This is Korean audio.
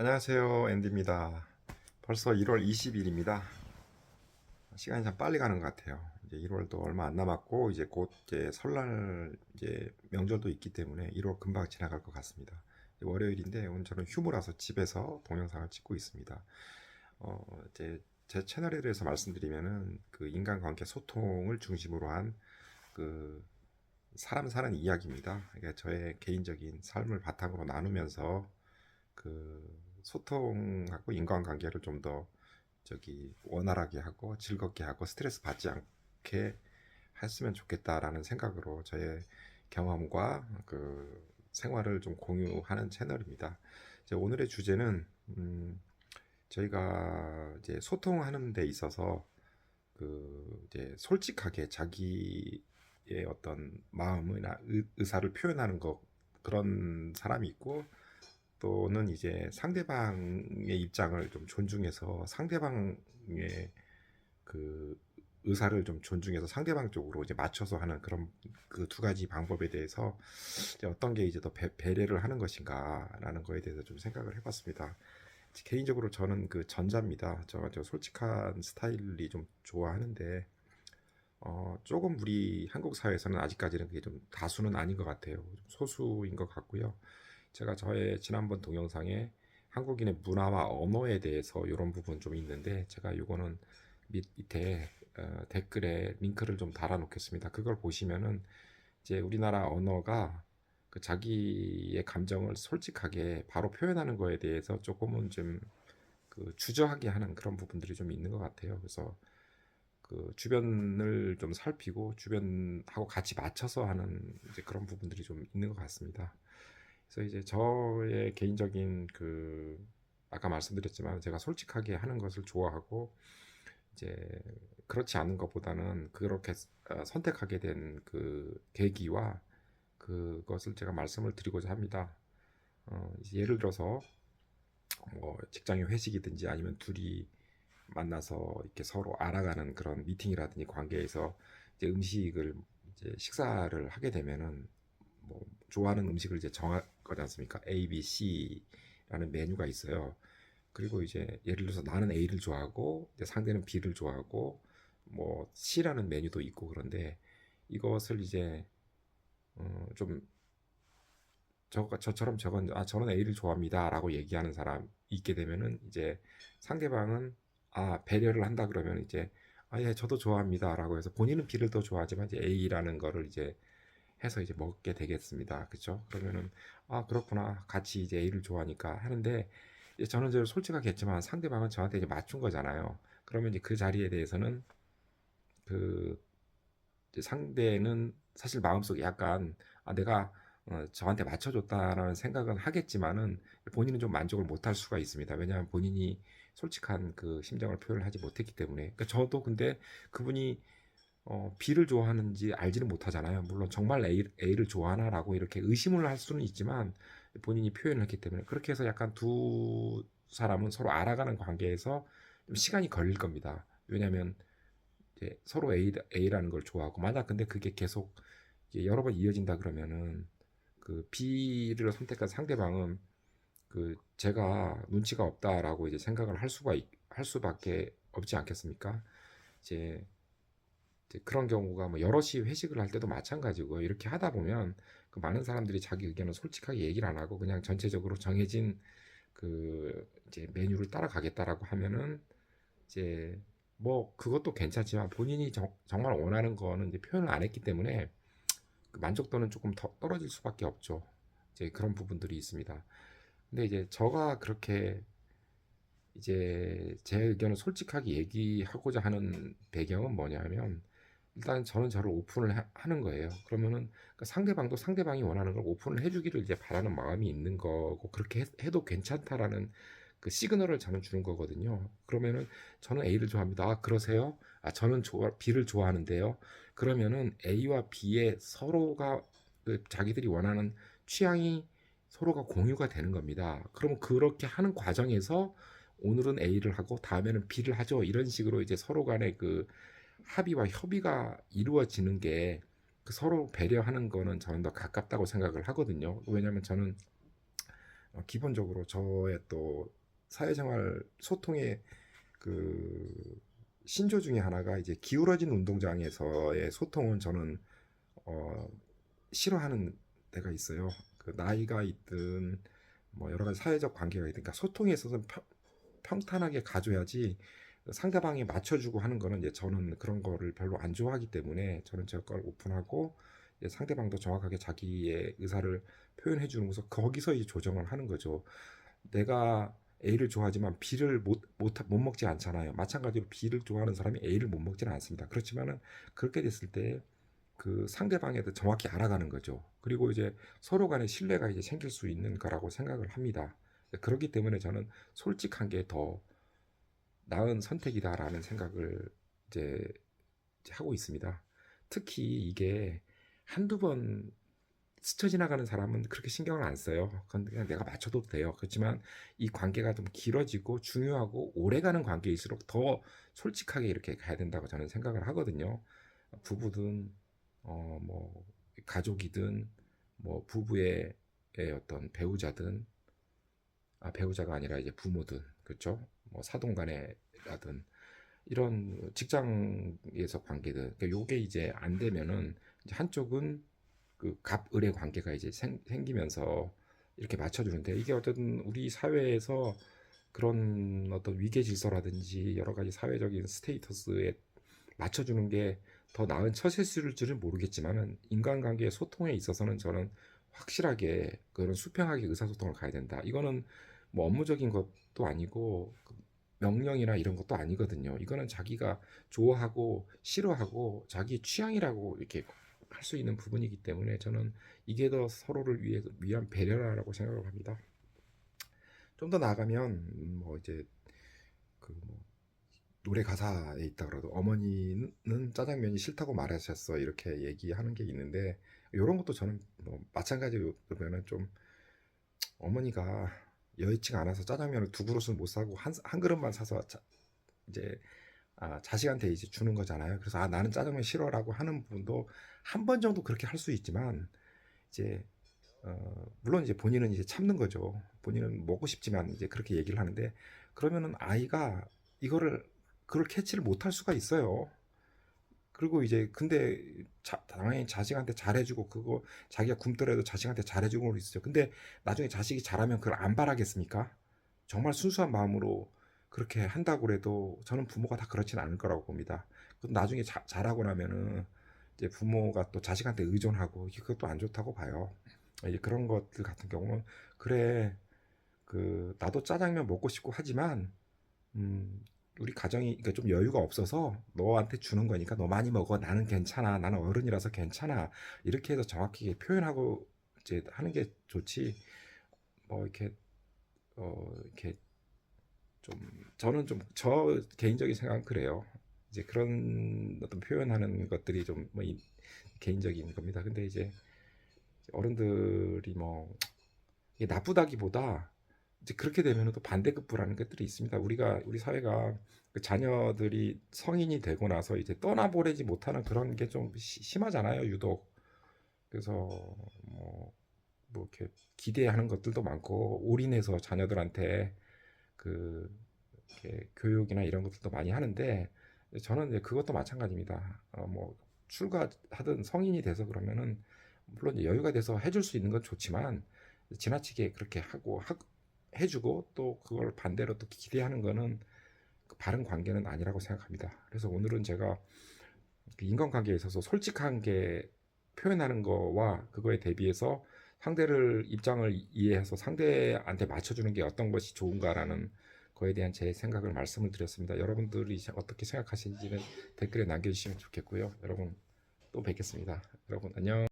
안녕하세요 앤디입니다. 벌써 1월 20일입니다. 시간이 참 빨리 가는 것 같아요. 이제 1월도 얼마 안 남았고 이제 곧 이제 설날 이제 명절도 있기 때문에 1월 금방 지나갈 것 같습니다. 월요일인데 오늘 저는 휴무라서 집에서 동영상을 찍고 있습니다. 어 이제 제 채널에 대해서 말씀드리면은 그 인간관계 소통을 중심으로 한 그 사람 사는 이야기입니다. 그러니까 저의 개인적인 삶을 바탕으로 나누면서 그 소통하고 인간관계를 좀 더 저기 원활하게 하고 즐겁게 하고 스트레스 받지 않게 했으면 좋겠다라는 생각으로 저의 경험과 그 생활을 좀 공유하는 채널입니다. 이제 오늘의 주제는 음 저희가 이제 소통하는 데 있어서 그 이제 솔직하게 자기의 어떤 마음이나 의, 의사를 표현하는 것 그런 사람이 있고 또는 이제 상대방의 입장을 좀 존중해서 상대방의 그 의사를 좀 존중해서 상대방 쪽으로 이제 맞춰서 하는 그런 그 두 가지 방법에 대해서 어떤 게 이제 더 배, 배려를 하는 것인가라는 거에 대해서 좀 생각을 해봤습니다. 개인적으로 저는 그 전자입니다. 저, 저 솔직한 스타일이 좀 좋아하는데 어, 조금 우리 한국 사회에서는 아직까지는 그게 좀 다수는 아닌 것 같아요. 좀 소수인 것 같고요. 제가 저의 지난번 동영상에 한국인의 문화와 언어에 대해서 이런 부분 좀 있는데 제가 이거는 밑, 밑에 어, 댓글에 링크를 좀 달아 놓겠습니다. 그걸 보시면은 이제 우리나라 언어가 그 자기의 감정을 솔직하게 바로 표현하는 거에 대해서 조금은 좀 그 주저하게 하는 그런 부분들이 좀 있는 것 같아요. 그래서 그 주변을 좀 살피고 주변하고 같이 맞춰서 하는 그런 부분들이 좀 있는 것 같습니다. 그래서 이제 저의 개인적인 그 아까 말씀드렸지만 제가 솔직하게 하는 것을 좋아하고 이제 그렇지 않은 것보다는 그렇게 어, 선택하게 된 그 계기와 그것을 제가 말씀을 드리고자 합니다. 어, 예를 들어서 뭐 직장의 회식이든지 아니면 둘이 만나서 이렇게 서로 알아가는 그런 미팅이라든지 관계에서 이제 음식을 이제 식사를 하게 되면은 뭐 좋아하는 음식을 이제 정할 거지 않습니까? A, B, C라는 메뉴가 있어요. 그리고 이제 예를 들어서 나는 A를 좋아하고 상대는 B를 좋아하고 뭐 C라는 메뉴도 있고 그런데 이것을 이제 어, 좀 저, 저처럼 저건 아 저는 A를 좋아합니다라고 얘기하는 사람 있게 되면은 이제 상대방은 아 배려를 한다 그러면 이제 아예 저도 좋아합니다라고 해서 본인은 B를 더 좋아하지만 이제 A라는 거를 이제 해서 이제 먹게 되겠습니다. 그렇죠? 그러면은 아 그렇구나 같이 이제 A를 좋아하니까 하는데 저는 저 솔직하게 했지만 상대방은 저한테 이제 맞춘 거잖아요. 그러면 이제 그 자리에 대해서는 그 상대는 사실 마음속에 약간 아 내가 어, 저한테 맞춰줬다라는 생각은 하겠지만은 본인은 좀 만족을 못할 수가 있습니다. 왜냐하면 본인이 솔직한 그 심정을 표현을 하지 못했기 때문에. 그러니까 저도 근데 그분이 어, B를 좋아하는지 알지는 못하잖아요. 물론 정말 A, A를 좋아하나라고 이렇게 의심을 할 수는 있지만 본인이 표현을 했기 때문에 그렇게 해서 약간 두 사람은 서로 알아가는 관계에서 좀 시간이 걸릴 겁니다. 왜냐하면 이제 서로 A, A라는 걸 좋아하고 만약 근데 그게 계속 여러 번 이어진다 그러면은 그 B를 선택한 상대방은 그 제가 눈치가 없다라고 이제 생각을 할 수가 있- 할 수밖에 없지 않겠습니까? 이제 그런 경우가 뭐 여럿이 회식을 할 때도 마찬가지고 이렇게 하다 보면 그 많은 사람들이 자기 의견을 솔직하게 얘기를 안 하고 그냥 전체적으로 정해진 그 이제 메뉴를 따라가겠다라고 하면은 이제 뭐 그것도 괜찮지만 본인이 정, 정말 원하는 거는 이제 표현을 안 했기 때문에 그 만족도는 조금 더 떨어질 수밖에 없죠. 이제 그런 부분들이 있습니다. 근데 이제 저가 그렇게 이제 제 의견을 솔직하게 얘기하고자 하는 배경은 뭐냐면 일단 저는 저를 오픈을 하- 하는 거예요. 그러면은 그 상대방도 상대방이 원하는 걸 오픈을 해주기를 이제 바라는 마음이 있는 거고 그렇게 해- 해도 괜찮다라는 그 시그널을 저는 주는 거거든요. 그러면은 저는 A를 좋아합니다. 아, 그러세요? 아, 저는 좋아, B를 좋아하는데요. 그러면은 A와 B의 서로가 그 자기들이 원하는 취향이 서로가 공유가 되는 겁니다. 그러면 그렇게 하는 과정에서 오늘은 A를 하고 다음에는 B를 하죠. 이런 식으로 이제 서로 간의 그 합의와 협의가 이루어지는 게그 서로 배려하는 거는 저는 더 가깝다고 생각을 하거든요. 왜냐하면 저는 어, 기본적으로 저의 또 사회생활 소통의 그 신조 중에 하나가 이제 기울어진 운동장에서의 소통은 저는 어, 싫어하는 데가 있어요. 그 나이가 있든 뭐 여러 가지 사회적 관계가 있든 그러니까 소통에 있어서 평, 평탄하게 가져야지 상대방이 맞춰주고 하는 거는 이제 저는 그런 거를 별로 안 좋아하기 때문에 저는 제 걸 오픈하고 상대방도 정확하게 자기의 의사를 표현해 주면서 거기서 이제 조정을 하는 거죠. 내가 A를 좋아하지만 B를 못, 못, 못 먹지 않잖아요. 마찬가지로 B를 좋아하는 사람이 A를 못 먹지는 않습니다. 그렇지만은 그렇게 됐을 때 그 상대방에 대해 정확히 알아가는 거죠. 그리고 이제 서로 간에 신뢰가 이제 생길 수 있는 거라고 생각을 합니다. 그렇기 때문에 저는 솔직한 게 더 나은 선택이다라는 생각을 이제 하고 있습니다. 특히 이게 한두 번 스쳐 지나가는 사람은 그렇게 신경을 안 써요. 그건 그냥 내가 맞춰도 돼요. 그렇지만 이 관계가 좀 길어지고 중요하고 오래가는 관계일수록 더 솔직하게 이렇게 가야 된다고 저는 생각을 하거든요. 부부든 어 뭐 가족이든 뭐 부부의 의 어떤 배우자든 아 배우자가 아니라 이제 부모든 그렇죠? 뭐 사돈간에라든 이런 직장에서 관계든 그러니까 요게 이제 안 되면은 이제 한쪽은 그 갑을의 관계가 이제 생, 생기면서 이렇게 맞춰주는데 이게 어쨌든 우리 사회에서 그런 어떤 위계 질서라든지 여러 가지 사회적인 스테이터스에 맞춰주는 게 더 나은 처세술지는 모르겠지만은 인간관계의 소통에 있어서는 저는 확실하게 그런 수평하게 의사소통을 가야 된다. 이거는 뭐 업무적인 것도 아니고 그 명령이나 이런 것도 아니거든요. 이거는 자기가 좋아하고 싫어하고 자기 취향이라고 이렇게 할 수 있는 부분이기 때문에 저는 이게 더 서로를 위해 위한 배려라고 생각을 합니다. 좀 더 나아가면 음, 뭐 이제 그뭐 노래 가사에 있다 그래도 어머니는 짜장면이 싫다고 말하셨어 이렇게 얘기하는 게 있는데 이런 것도 저는 뭐 마찬가지로 보면은 좀 어머니가 여의치가 않아서 짜장면을 두 그릇은 못 사고 한, 한 그릇만 사서 자, 이제 아, 자식한테 이제 주는 거잖아요. 그래서 아 나는 짜장면 싫어라고 하는 부분도 한 번 정도 그렇게 할 수 있지만 이제 어, 물론 이제 본인은 이제 참는 거죠. 본인은 먹고 싶지만 이제 그렇게 얘기를 하는데 그러면은 아이가 이거를 그걸 캐치를 못 할 수가 있어요. 그리고 이제 근데 자, 당연히 자식한테 잘해주고 그거 자기가 굶더라도 자식한테 잘해주고 있어요. 근데 나중에 자식이 잘하면 그걸 안 바라겠습니까? 정말 순수한 마음으로 그렇게 한다고 해도 저는 부모가 다 그렇지는 않을 거라고 봅니다. 그럼 나중에 자, 잘하고 나면은 이제 부모가 또 자식한테 의존하고 그것도 안 좋다고 봐요. 이제 그런 것들 같은 경우는 그래 그 나도 짜장면 먹고 싶고 하지만 음 우리 가정이 그러니까 좀 여유가 없어서 너한테 주는 거니까 너 많이 먹어 나는 괜찮아 나는 어른이라서 괜찮아 이렇게 해서 정확하게 표현하고 이제 하는 게 좋지 뭐 이렇게 어 이렇게 좀 저는 좀 저 개인적인 생각은 그래요. 이제 그런 어떤 표현하는 것들이 좀 뭐 개인적인 겁니다. 근데 이제 어른들이 뭐 이게 나쁘다기보다 이제 그렇게 되면 또 반대급부라는 것들이 있습니다. 우리가 우리 사회가 그 자녀들이 성인이 되고 나서 이제 떠나보내지 못하는 그런 게 좀 심하잖아요, 유독. 그래서 뭐, 뭐 이렇게 기대하는 것들도 많고 올인해서 자녀들한테 그 이렇게 교육이나 이런 것들도 많이 하는데 저는 이제 그것도 마찬가지입니다. 어, 뭐 출가하든 성인이 돼서 그러면은 물론 여유가 돼서 해줄 수 있는 건 좋지만 지나치게 그렇게 하고 하, 해주고 또 그걸 반대로 또 기대하는 거는 그 바른 관계는 아니라고 생각합니다. 그래서 오늘은 제가 그 인간관계에 있어서 솔직한 게 표현하는 거와 그거에 대비해서 상대를 입장을 이해해서 상대한테 맞춰주는 게 어떤 것이 좋은가라는 거에 대한 제 생각을 말씀을 드렸습니다. 여러분들이 어떻게 생각하시는지는 댓글에 남겨주시면 좋겠고요. 여러분 또 뵙겠습니다. 여러분 안녕.